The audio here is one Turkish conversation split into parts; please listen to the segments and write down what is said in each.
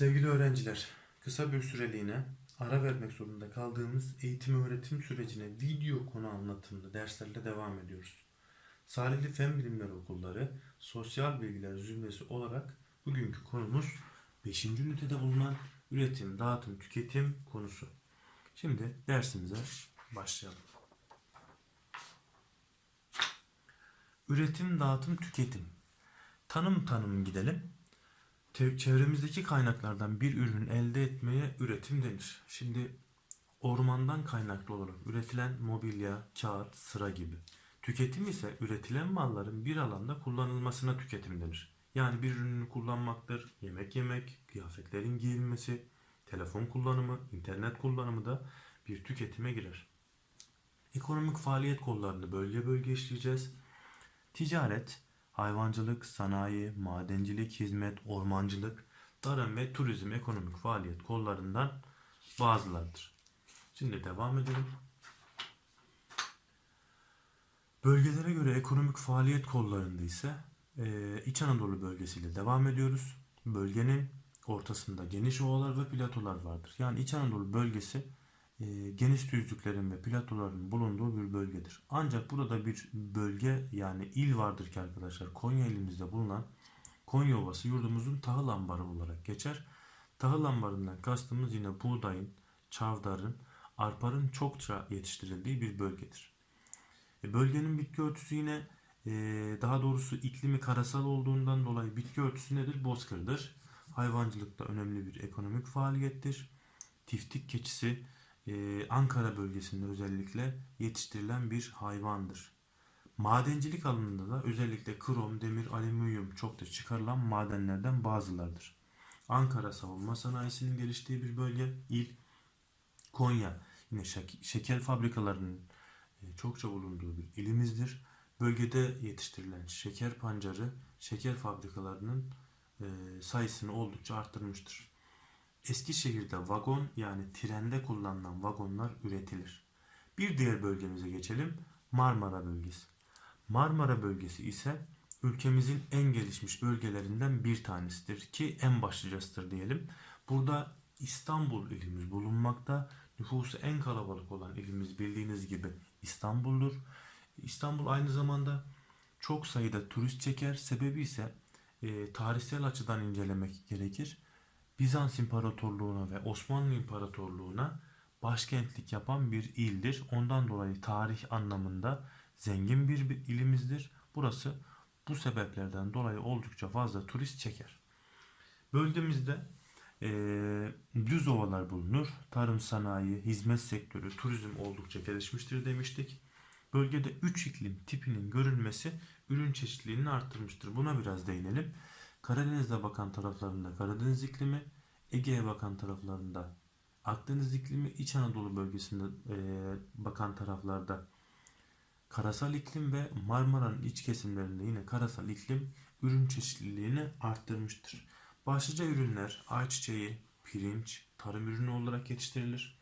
Sevgili öğrenciler, kısa bir süreliğine ara vermek zorunda kaldığımız eğitim öğretim sürecine video konu anlatımlı derslerle devam ediyoruz. Salihli Fen Bilimleri Okulları Sosyal Bilgiler Zümresi olarak bugünkü konumuz 5. ünitede bulunan üretim, dağıtım, tüketim konusu. Şimdi dersimize başlayalım. Üretim, dağıtım, tüketim. Tanım tanım gidelim. Çevremizdeki kaynaklardan bir ürün elde etmeye üretim denir. Şimdi ormandan kaynaklı olarak üretilen mobilya, kağıt, sıra gibi. Tüketim ise üretilen malların bir alanda kullanılmasına tüketim denir. Yani bir ürünü kullanmaktır, yemek yemek, kıyafetlerin giyilmesi, telefon kullanımı, internet kullanımı da bir tüketime girer. Ekonomik faaliyet kollarını bölge bölge işleyeceğiz. Ticaret, hayvancılık, sanayi, madencilik, hizmet, ormancılık, tarım ve turizm ekonomik faaliyet kollarından bazılarıdır. Şimdi devam edelim. Bölgelere göre ekonomik faaliyet kollarında ise eee, İç Anadolu bölgesiyle devam ediyoruz. Bölgenin ortasında geniş ovalar ve platolar vardır. Yani İç Anadolu bölgesi geniş düzlüklerin ve platoların bulunduğu bir bölgedir. Ancak burada bir bölge yani il vardır ki arkadaşlar Konya ilimizde bulunan Konya Ovası yurdumuzun tahıl ambarı olarak geçer. Tahıl ambarından kastımız yine buğdayın, çavdarın, arpanın çokça yetiştirildiği bir bölgedir. E, bölgenin bitki örtüsü yine e, daha doğrusu iklimi karasal olduğundan dolayı bitki örtüsü nedir? Bozkırdır. Hayvancılıkta önemli bir ekonomik faaliyettir. Tiftik keçisi e, Ankara bölgesinde özellikle yetiştirilen bir hayvandır. Madencilik alanında da özellikle krom, demir, alüminyum çokça çıkarılan madenlerden bazılardır. Ankara savunma sanayisinin geliştiği bir bölge, il. Konya yine şek- şeker fabrikalarının e, çokça bulunduğu bir ilimizdir. Bölgede yetiştirilen şeker pancarı şeker fabrikalarının e, sayısını oldukça arttırmıştır. Eskişehir'de vagon yani trende kullanılan vagonlar üretilir. Bir diğer bölgemize geçelim. Marmara bölgesi. Marmara bölgesi ise ülkemizin en gelişmiş bölgelerinden bir tanesidir ki en başlıcasıdır diyelim. Burada İstanbul ilimiz bulunmakta. Nüfusu en kalabalık olan ilimiz bildiğiniz gibi İstanbul'dur. İstanbul aynı zamanda çok sayıda turist çeker. Sebebi ise e, tarihsel açıdan incelemek gerekir. Bizans İmparatorluğu'na ve Osmanlı İmparatorluğu'na başkentlik yapan bir ildir. Ondan dolayı tarih anlamında zengin bir, ilimizdir. Burası bu sebeplerden dolayı oldukça fazla turist çeker. Bölgemizde eee, düz ovalar bulunur. Tarım sanayi, hizmet sektörü, turizm oldukça gelişmiştir demiştik. Bölgede 3 iklim tipinin görülmesi ürün çeşitliliğini arttırmıştır. Buna biraz değinelim. Karadeniz'e bakan taraflarında Karadeniz iklimi, Ege'ye bakan taraflarında Akdeniz iklimi, İç Anadolu bölgesinde eee, bakan taraflarda karasal iklim ve Marmara'nın iç kesimlerinde yine karasal iklim ürün çeşitliliğini arttırmıştır. Başlıca ürünler ayçiçeği, pirinç, tarım ürünü olarak yetiştirilir.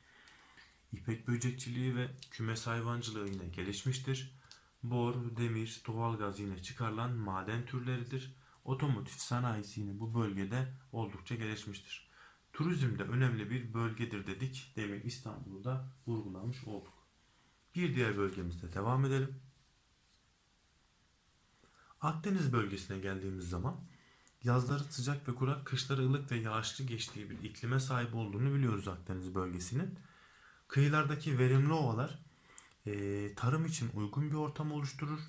İpek böcekçiliği ve kümes hayvancılığı yine gelişmiştir. Bor, demir, doğalgaz yine çıkarılan maden türleridir. Otomotiv sanayisi yine bu bölgede oldukça gelişmiştir. Turizm de önemli bir bölgedir dedik. Demin İstanbul'u da vurgulamış olduk. Bir diğer bölgemizde devam edelim. Akdeniz bölgesine geldiğimiz zaman yazları sıcak ve kurak, kışları ılık ve yağışlı geçtiği bir iklime sahip olduğunu biliyoruz Akdeniz bölgesinin. Kıyılardaki verimli ovalar tarım için uygun bir ortam oluşturur.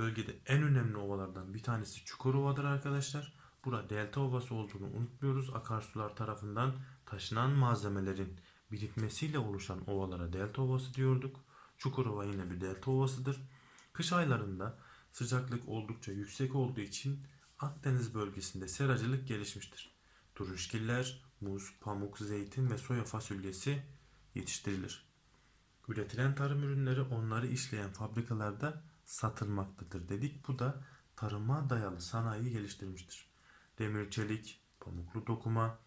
Bölgede en önemli ovalardan bir tanesi Çukurova'dır arkadaşlar. Burada delta ovası olduğunu unutmuyoruz. Akarsular tarafından taşınan malzemelerin birikmesiyle oluşan ovalara delta ovası diyorduk. Çukurova yine bir delta ovasıdır. Kış aylarında sıcaklık oldukça yüksek olduğu için Akdeniz bölgesinde seracılık gelişmiştir. Turunçgiller, muz, pamuk, zeytin ve soya fasulyesi yetiştirilir. Üretilen tarım ürünleri onları işleyen fabrikalarda satılmaktadır dedik. Bu da tarıma dayalı sanayi geliştirmiştir. Demir, çelik, pamuklu dokuma,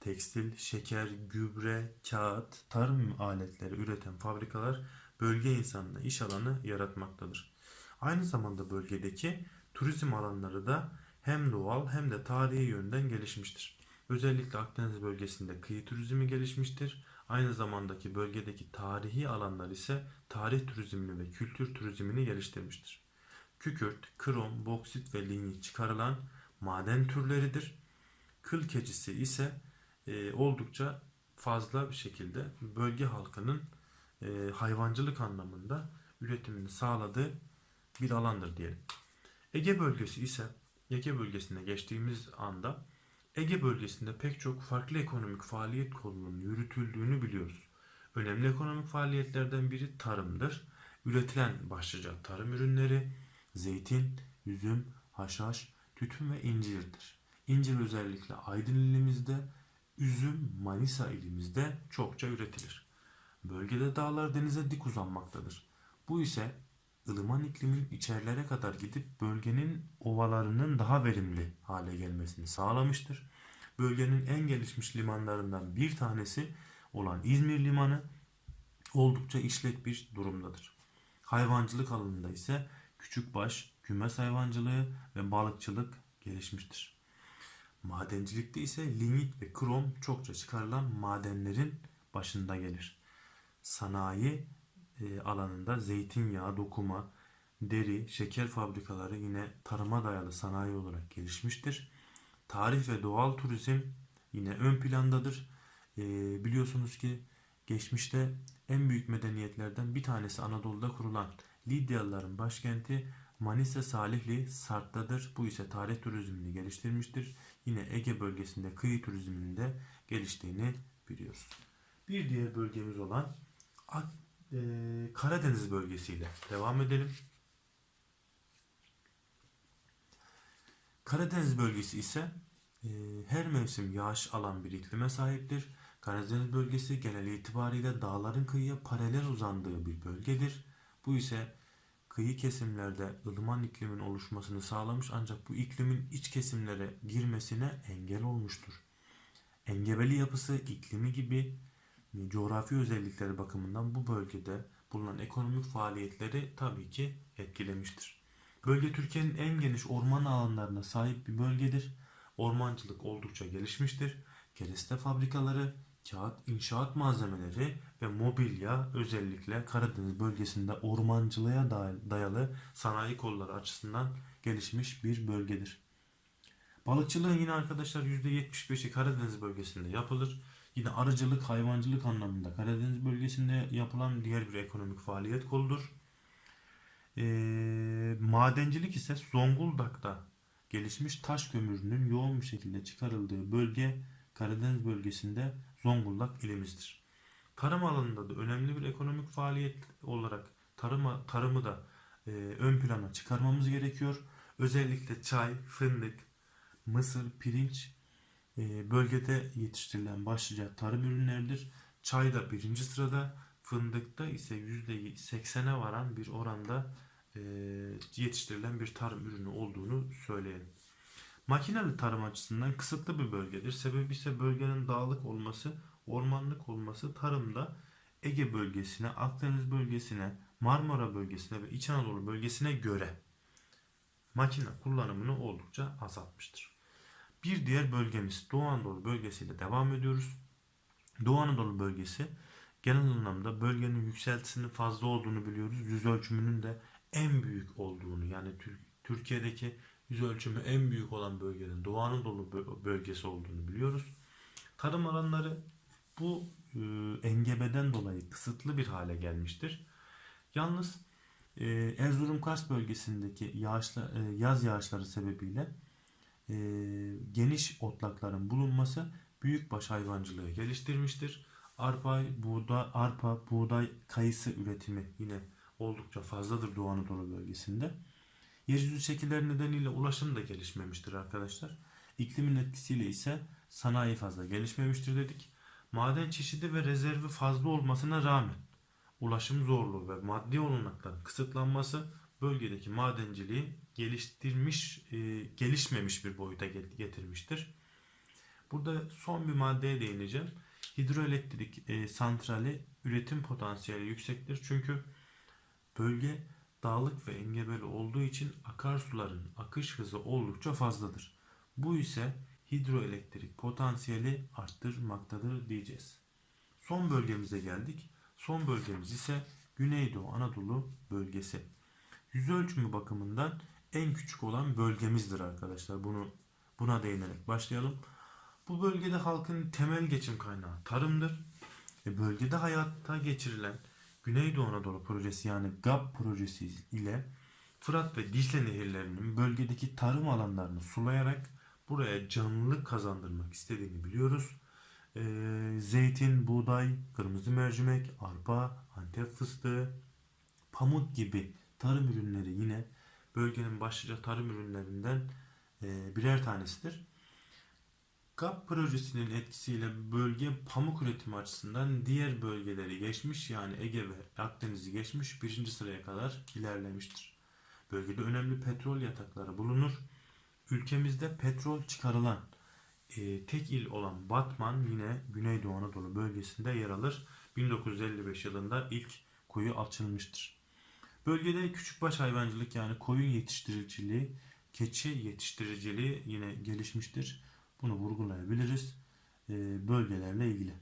tekstil, şeker, gübre, kağıt, tarım aletleri üreten fabrikalar bölge insanına iş alanı yaratmaktadır. Aynı zamanda bölgedeki turizm alanları da hem doğal hem de tarihi yönden gelişmiştir. Özellikle Akdeniz bölgesinde kıyı turizmi gelişmiştir. Aynı zamandaki bölgedeki tarihi alanlar ise tarih turizmini ve kültür turizmini geliştirmiştir. Kükürt, krom, boksit ve lignit çıkarılan maden türleridir. Kıl keçisi ise e, oldukça fazla bir şekilde bölge halkının e, hayvancılık anlamında üretimini sağladığı bir alandır diyelim. Ege bölgesi ise Ege bölgesine geçtiğimiz anda Ege bölgesinde pek çok farklı ekonomik faaliyet kolunun yürütüldüğünü biliyoruz. Önemli ekonomik faaliyetlerden biri tarımdır. Üretilen başlıca tarım ürünleri zeytin, üzüm, haşhaş, tütün ve incirdir. İncir özellikle Aydın ilimizde, üzüm Manisa ilimizde çokça üretilir. Bölgede dağlar denize dik uzanmaktadır. Bu ise ılıman iklimin içerilere kadar gidip bölgenin ovalarının daha verimli hale gelmesini sağlamıştır. Bölgenin en gelişmiş limanlarından bir tanesi olan İzmir Limanı oldukça işlek bir durumdadır. Hayvancılık alanında ise küçükbaş, kümes hayvancılığı ve balıkçılık gelişmiştir. Madencilikte ise lignit ve krom çokça çıkarılan madenlerin başında gelir. Sanayi alanında zeytinyağı, dokuma, deri, şeker fabrikaları yine tarıma dayalı sanayi olarak gelişmiştir. Tarih ve doğal turizm yine ön plandadır. E, biliyorsunuz ki geçmişte en büyük medeniyetlerden bir tanesi Anadolu'da kurulan Lidyalıların başkenti Manisa Salihli Sart'tadır. Bu ise tarih turizmini geliştirmiştir. Yine Ege bölgesinde kıyı turizminin de geliştiğini biliyoruz. Bir diğer bölgemiz olan e, Karadeniz bölgesiyle devam edelim. Karadeniz bölgesi ise e, her mevsim yağış alan bir iklime sahiptir. Karadeniz bölgesi genel itibariyle dağların kıyıya paralel uzandığı bir bölgedir. Bu ise kıyı kesimlerde ılıman iklimin oluşmasını sağlamış ancak bu iklimin iç kesimlere girmesine engel olmuştur. Engebeli yapısı iklimi gibi coğrafi özellikleri bakımından bu bölgede bulunan ekonomik faaliyetleri tabii ki etkilemiştir. Bölge Türkiye'nin en geniş orman alanlarına sahip bir bölgedir. Ormancılık oldukça gelişmiştir. Kereste fabrikaları, kağıt, inşaat malzemeleri ve mobilya özellikle Karadeniz bölgesinde ormancılığa dayalı sanayi kolları açısından gelişmiş bir bölgedir. Balıkçılığın yine arkadaşlar %75'i Karadeniz bölgesinde yapılır. Yine arıcılık, hayvancılık anlamında Karadeniz bölgesinde yapılan diğer bir ekonomik faaliyet koludur. Ee, madencilik ise Zonguldak'ta gelişmiş taş kömürünün yoğun bir şekilde çıkarıldığı bölge Karadeniz bölgesinde Zonguldak ilimizdir. Tarım alanında da önemli bir ekonomik faaliyet olarak tarıma, tarımı da e, ön plana çıkarmamız gerekiyor. Özellikle çay, fındık, mısır, pirinç e, bölgede yetiştirilen başlıca tarım ürünleridir. Çay da birinci sırada, fındıkta ise %80'e varan bir oranda e, yetiştirilen bir tarım ürünü olduğunu söyleyelim. Makineli tarım açısından kısıtlı bir bölgedir. Sebebi ise bölgenin dağlık olması, ormanlık olması tarımda Ege bölgesine, Akdeniz bölgesine, Marmara bölgesine ve İç Anadolu bölgesine göre makine kullanımını oldukça azaltmıştır. Bir diğer bölgemiz Doğu Anadolu bölgesiyle devam ediyoruz. Doğu Anadolu bölgesi genel anlamda bölgenin yükseltisinin fazla olduğunu biliyoruz. Yüz ölçümünün de en büyük olduğunu yani Türkiye'deki yüz ölçümü en büyük olan bölgenin Doğu Anadolu bölgesi olduğunu biliyoruz. Tarım alanları bu e, engebeden dolayı kısıtlı bir hale gelmiştir. Yalnız e, Erzurum Kars bölgesindeki yağışla, e, yaz yağışları sebebiyle e, geniş otlakların bulunması büyükbaş hayvancılığı geliştirmiştir. Arpa, buğday, arpa, buğday, kayısı üretimi yine oldukça fazladır Doğu Anadolu bölgesinde. Yeryüzü şekilleri nedeniyle ulaşım da gelişmemiştir arkadaşlar. İklimin etkisiyle ise sanayi fazla gelişmemiştir dedik. Maden çeşidi ve rezervi fazla olmasına rağmen ulaşım zorluğu ve maddi olanakların kısıtlanması bölgedeki madenciliği geliştirmiş, e, gelişmemiş bir boyuta getirmiştir. Burada son bir maddeye değineceğim. Hidroelektrik e, santrali üretim potansiyeli yüksektir. Çünkü bölge dağlık ve engebeli olduğu için akarsuların akış hızı oldukça fazladır. Bu ise hidroelektrik potansiyeli arttırmaktadır diyeceğiz. Son bölgemize geldik. Son bölgemiz ise Güneydoğu Anadolu bölgesi. Yüz ölçümü bakımından en küçük olan bölgemizdir arkadaşlar. Bunu buna değinerek başlayalım. Bu bölgede halkın temel geçim kaynağı tarımdır. Ve bölgede hayata geçirilen Güneydoğu Anadolu projesi yani GAP projesi ile Fırat ve Dicle nehirlerinin bölgedeki tarım alanlarını sulayarak buraya canlılık kazandırmak istediğini biliyoruz. Ee, zeytin, buğday, kırmızı mercimek, arpa, antep fıstığı, pamuk gibi tarım ürünleri yine bölgenin başlıca tarım ürünlerinden e, birer tanesidir. GAP projesinin etkisiyle bölge pamuk üretimi açısından diğer bölgeleri geçmiş yani Ege ve Akdeniz'i geçmiş birinci sıraya kadar ilerlemiştir. Bölgede önemli petrol yatakları bulunur. Ülkemizde petrol çıkarılan e, tek il olan Batman yine Güneydoğu Anadolu bölgesinde yer alır. 1955 yılında ilk kuyu açılmıştır. Bölgede küçükbaş hayvancılık yani koyun yetiştiriciliği, keçi yetiştiriciliği yine gelişmiştir. Bunu vurgulayabiliriz e, bölgelerle ilgili.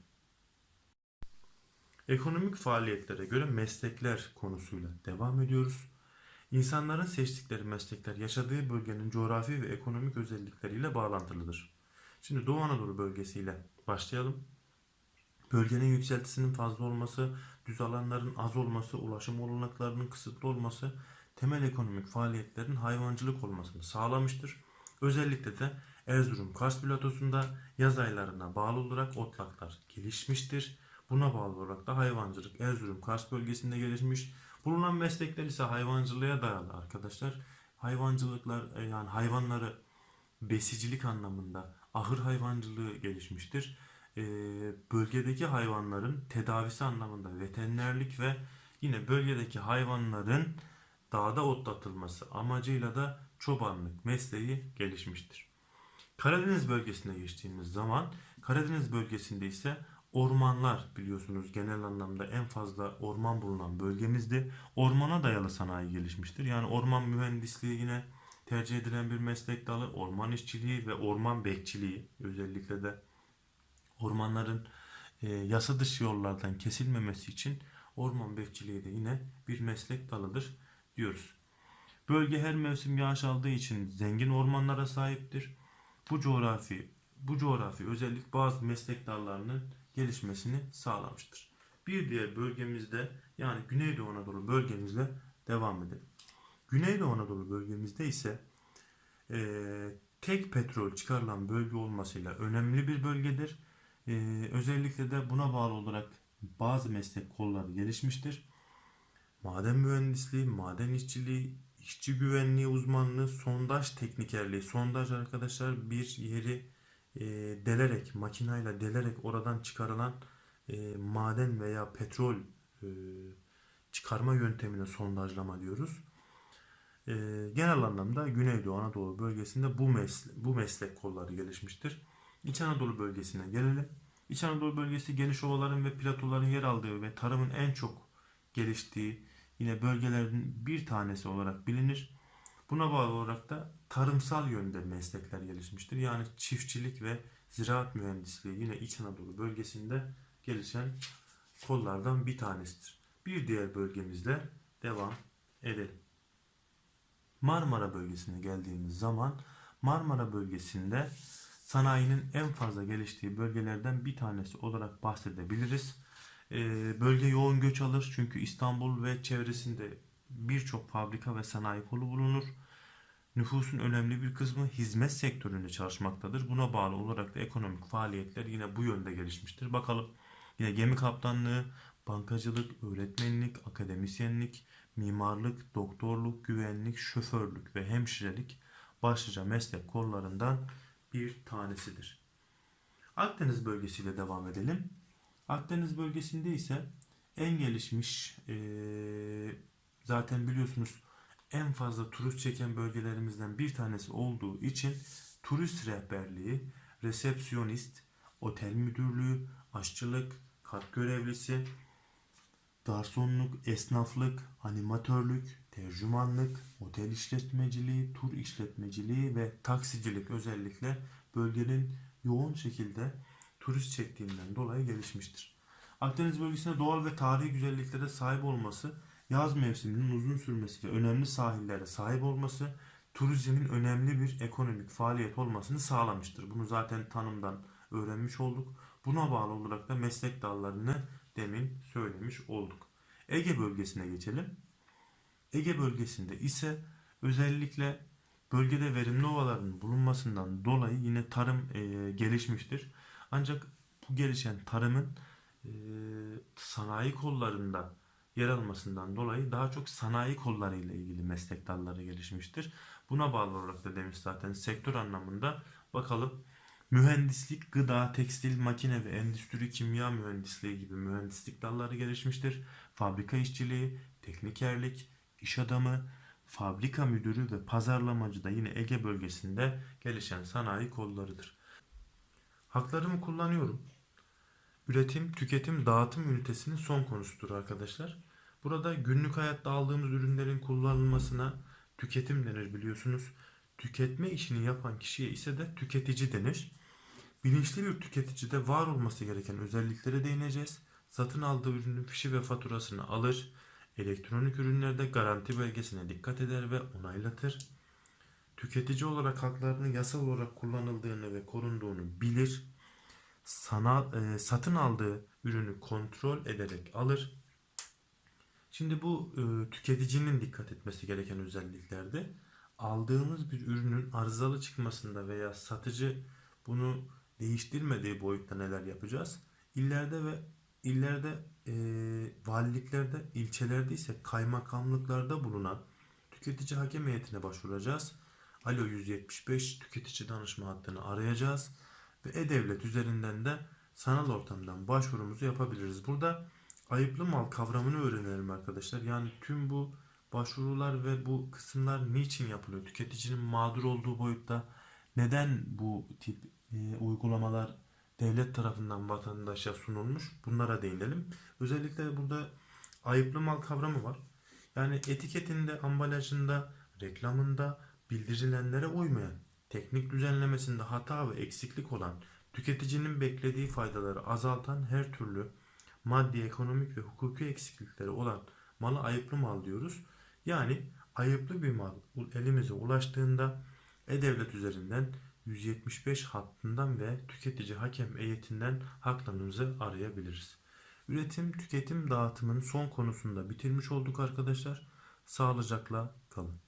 Ekonomik faaliyetlere göre meslekler konusuyla devam ediyoruz. İnsanların seçtikleri meslekler yaşadığı bölgenin coğrafi ve ekonomik özellikleriyle bağlantılıdır. Şimdi Doğu Anadolu bölgesiyle başlayalım. Bölgenin yükseltisinin fazla olması, düz alanların az olması, ulaşım olanaklarının kısıtlı olması temel ekonomik faaliyetlerin hayvancılık olmasını sağlamıştır. Özellikle de Erzurum Kars platosunda yaz aylarına bağlı olarak otlaklar gelişmiştir. Buna bağlı olarak da hayvancılık Erzurum Kars bölgesinde gelişmiş. Bulunan meslekler ise hayvancılığa dayalı arkadaşlar. Hayvancılıklar e, yani hayvanları besicilik anlamında ahır hayvancılığı gelişmiştir. E, bölgedeki hayvanların tedavisi anlamında veterinerlik ve yine bölgedeki hayvanların dağda otlatılması amacıyla da çobanlık mesleği gelişmiştir. Karadeniz bölgesine geçtiğimiz zaman Karadeniz bölgesinde ise ormanlar biliyorsunuz genel anlamda en fazla orman bulunan bölgemizdi. Ormana dayalı sanayi gelişmiştir. Yani orman mühendisliği yine tercih edilen bir meslek dalı. Orman işçiliği ve orman bekçiliği özellikle de ormanların e, yasa dışı yollardan kesilmemesi için orman bekçiliği de yine bir meslek dalıdır diyoruz. Bölge her mevsim yağış aldığı için zengin ormanlara sahiptir. Bu coğrafi bu coğrafi özellik bazı meslek dallarının gelişmesini sağlamıştır. Bir diğer bölgemizde yani Güneydoğu Anadolu bölgemizle devam edelim. Güneydoğu Anadolu bölgemizde ise e, tek petrol çıkarılan bölge olmasıyla önemli bir bölgedir. E, özellikle de buna bağlı olarak bazı meslek kolları gelişmiştir. Maden mühendisliği, maden işçiliği, işçi güvenliği uzmanlığı, sondaj teknikerliği. Sondaj arkadaşlar bir yeri e, delerek, makinayla delerek oradan çıkarılan e, maden veya petrol e, çıkarma yöntemine sondajlama diyoruz. E, genel anlamda Güneydoğu Anadolu bölgesinde bu, mesle bu meslek kolları gelişmiştir. İç Anadolu bölgesine gelelim. İç Anadolu bölgesi geniş ovaların ve platoların yer aldığı ve tarımın en çok geliştiği yine bölgelerin bir tanesi olarak bilinir. Buna bağlı olarak da tarımsal yönde meslekler gelişmiştir. Yani çiftçilik ve ziraat mühendisliği yine İç Anadolu bölgesinde gelişen kollardan bir tanesidir. Bir diğer bölgemizle devam edelim. Marmara bölgesine geldiğimiz zaman Marmara bölgesinde sanayinin en fazla geliştiği bölgelerden bir tanesi olarak bahsedebiliriz. Ee, bölge yoğun göç alır çünkü İstanbul ve çevresinde birçok fabrika ve sanayi kolu bulunur. Nüfusun önemli bir kısmı hizmet sektöründe çalışmaktadır. Buna bağlı olarak da ekonomik faaliyetler yine bu yönde gelişmiştir. Bakalım yine gemi kaptanlığı, bankacılık, öğretmenlik, akademisyenlik, mimarlık, doktorluk, güvenlik, şoförlük ve hemşirelik başlıca meslek kollarından bir tanesidir. Akdeniz bölgesiyle devam edelim. Akdeniz bölgesinde ise en gelişmiş zaten biliyorsunuz en fazla turist çeken bölgelerimizden bir tanesi olduğu için turist rehberliği, resepsiyonist, otel müdürlüğü, aşçılık, kat görevlisi, garsonluk, esnaflık, animatörlük, tercümanlık, otel işletmeciliği, tur işletmeciliği ve taksicilik özellikle bölgenin yoğun şekilde turist çektiğinden dolayı gelişmiştir. Akdeniz bölgesinde doğal ve tarihi güzelliklere sahip olması, yaz mevsiminin uzun sürmesi ve önemli sahillere sahip olması, turizmin önemli bir ekonomik faaliyet olmasını sağlamıştır. Bunu zaten tanımdan öğrenmiş olduk. Buna bağlı olarak da meslek dallarını demin söylemiş olduk. Ege bölgesine geçelim. Ege bölgesinde ise özellikle bölgede verimli ovaların bulunmasından dolayı yine tarım e, gelişmiştir. Ancak bu gelişen tarımın e, sanayi kollarında yer almasından dolayı daha çok sanayi kolları ile ilgili meslek dalları gelişmiştir. Buna bağlı olarak da demiş zaten sektör anlamında bakalım mühendislik, gıda, tekstil, makine ve endüstri kimya mühendisliği gibi mühendislik dalları gelişmiştir. Fabrika işçiliği, teknikerlik, iş adamı, fabrika müdürü ve pazarlamacı da yine Ege bölgesinde gelişen sanayi kollarıdır. Haklarımı kullanıyorum. Üretim, tüketim, dağıtım ünitesinin son konusudur arkadaşlar. Burada günlük hayatta aldığımız ürünlerin kullanılmasına tüketim denir biliyorsunuz. Tüketme işini yapan kişiye ise de tüketici denir. Bilinçli bir tüketicide var olması gereken özelliklere değineceğiz. Satın aldığı ürünün fişi ve faturasını alır. Elektronik ürünlerde garanti belgesine dikkat eder ve onaylatır. Tüketici olarak haklarının yasal olarak kullanıldığını ve korunduğunu bilir. Sanal, e, satın aldığı ürünü kontrol ederek alır. Şimdi bu e, tüketicinin dikkat etmesi gereken özelliklerde aldığımız bir ürünün arızalı çıkmasında veya satıcı bunu değiştirmediği boyutta neler yapacağız? İllerde ve illerde e, valiliklerde, ilçelerde ise kaymakamlıklarda bulunan tüketici hakem heyetine başvuracağız. Alo 175 tüketici danışma hattını arayacağız ve e-devlet üzerinden de sanal ortamdan başvurumuzu yapabiliriz. Burada ayıplı mal kavramını öğrenelim arkadaşlar. Yani tüm bu başvurular ve bu kısımlar niçin yapılıyor? Tüketicinin mağdur olduğu boyutta neden bu tip e, uygulamalar devlet tarafından vatandaşa sunulmuş? Bunlara değinelim. Özellikle burada ayıplı mal kavramı var. Yani etiketinde, ambalajında, reklamında bildirilenlere uymayan, teknik düzenlemesinde hata ve eksiklik olan, tüketicinin beklediği faydaları azaltan her türlü maddi, ekonomik ve hukuki eksiklikleri olan mala ayıplı mal diyoruz. Yani ayıplı bir mal elimize ulaştığında e-devlet üzerinden 175 hattından ve tüketici hakem heyetinden haklarımızı arayabiliriz. Üretim, tüketim, dağıtımın son konusunda bitirmiş olduk arkadaşlar. Sağlıcakla kalın.